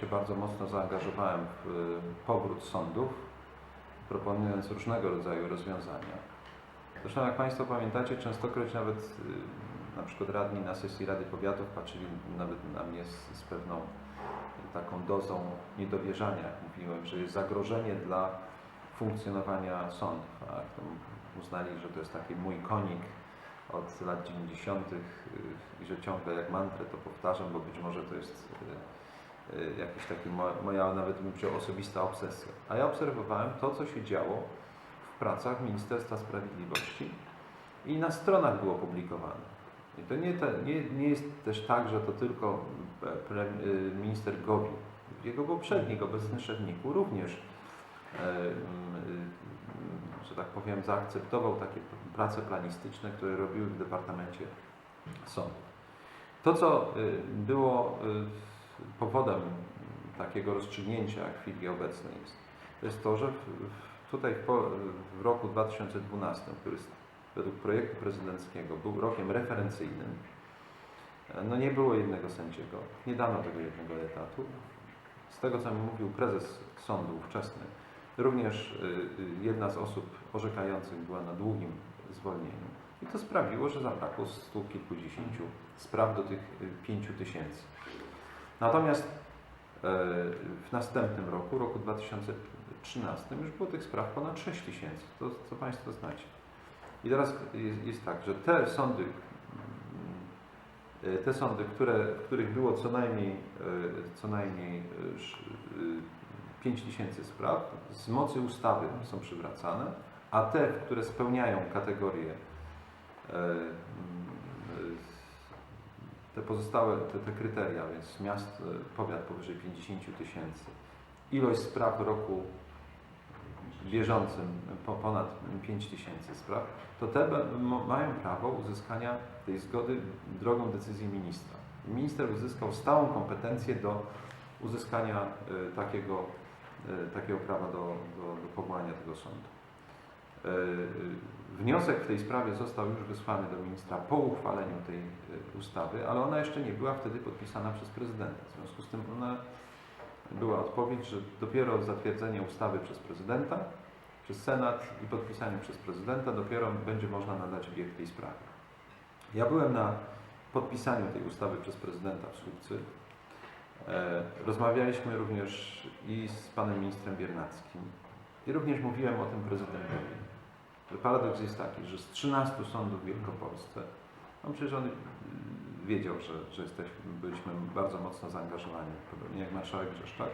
się bardzo mocno zaangażowałem w y, powrót sądów, proponując różnego rodzaju rozwiązania. Zresztą jak Państwo pamiętacie, częstokroć nawet y, na przykład radni na sesji Rady Powiatów patrzyli nawet na mnie z, z pewną taką dozą niedowierzania. Jak mówiłem, że jest zagrożenie dla funkcjonowania sądów. A uznali, że to jest taki mój konik od lat 90. y, i że ciągle jak mantrę to powtarzam, bo być może to jest y, jakiś taki mo- moja nawet bym powiedział osobista obsesja. A ja obserwowałem to, co się działo w pracach Ministerstwa Sprawiedliwości i na stronach było publikowane. I to nie, nie, nie jest też tak, że to tylko e, pre, y, minister Gowin. Jego poprzednik, obecny szef NIK-u również, e, mm, y, że tak powiem, zaakceptował takie prace planistyczne, które robiły w Departamencie Sądów. To, co było y, powodem takiego rozstrzygnięcia w chwili obecnej jest, to jest to, że w, w, tutaj w, w roku 2012, który jest według projektu prezydenckiego był rokiem referencyjnym, no nie było jednego sędziego, nie dano tego jednego etatu. Z tego, co mi mówił prezes sądu ówczesny, również y, y, jedna z osób orzekających była na długim zwolnieniu. I to sprawiło, że zabrakło stu kilkudziesięciu spraw do tych y, pięciu tysięcy. Natomiast e, w następnym roku, roku 2013, już było tych spraw ponad 6 tysięcy. To, co Państwo znacie. I teraz jest, jest tak, że te sądy, mm, te sądy, które, w których było co najmniej, e, co najmniej 5 tysięcy spraw, z mocy ustawy są przywracane, a te, które spełniają kategorię e, mm, te pozostałe, te, te kryteria, więc miast, e, powiat powyżej 50 tysięcy, ilość spraw roku bieżącym po ponad 5 tysięcy spraw, to te mają prawo uzyskania tej zgody drogą decyzji ministra. Minister uzyskał stałą kompetencję do uzyskania e, takiego, e, takiego prawa do, do, do powołania tego sądu. E, Wniosek w tej sprawie został już wysłany do ministra po uchwaleniu tej e, ustawy, ale ona jeszcze nie była wtedy podpisana przez prezydenta. W związku z tym ona była odpowiedź, że dopiero zatwierdzenie ustawy przez prezydenta, przez Senat i podpisanie przez prezydenta dopiero będzie można nadać bieg tej sprawie. Ja byłem na podpisaniu tej ustawy przez prezydenta w Słupcy. E, Rozmawialiśmy również i z panem ministrem Biernackim i również mówiłem o tym prezydentowi. Paradoks jest taki, że z 13 sądów w Wielkopolsce, no przecież on y, wiedział, że, że jesteśmy, byliśmy bardzo mocno zaangażowani, podobnie jak marszałek Brzeszczak,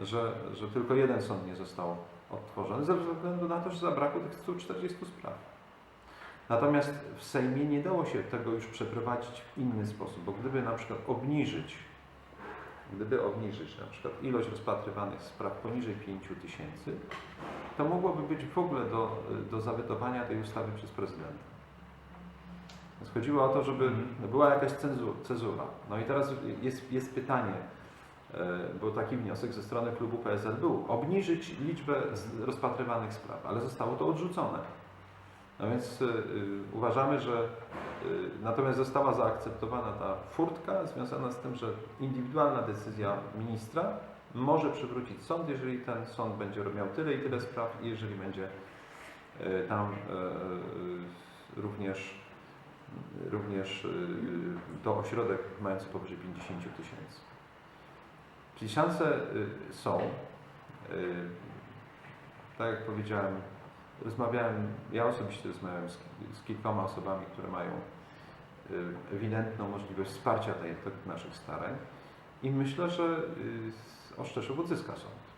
że, że tylko jeden sąd nie został odtworzony ze względu na to, że zabrakło tych 140 spraw. Natomiast w Sejmie nie dało się tego już przeprowadzić w inny sposób, bo gdyby na przykład obniżyć, gdyby obniżyć na przykład ilość rozpatrywanych spraw poniżej 5 tysięcy, to mogłoby być w ogóle do, do zawetowania tej ustawy przez prezydenta. Więc chodziło o to, żeby była jakaś cenzu- cezura. No i teraz jest, jest pytanie, e, bo taki wniosek ze strony klubu PSL był, obniżyć liczbę rozpatrywanych spraw, ale zostało to odrzucone. No więc y, y, uważamy, że natomiast została zaakceptowana ta furtka związana z tym, że indywidualna decyzja ministra może przywrócić sąd, jeżeli ten sąd będzie miał tyle i tyle spraw i jeżeli będzie y, tam y, y, również również to ośrodek mający powyżej 50 tysięcy. Czyli szanse są. Tak jak powiedziałem, rozmawiałem, ja osobiście rozmawiałem z, kilkoma osobami, które mają ewidentną możliwość wsparcia tej, tych naszych starań i myślę, że y, Oszczeszów odzyska sąd.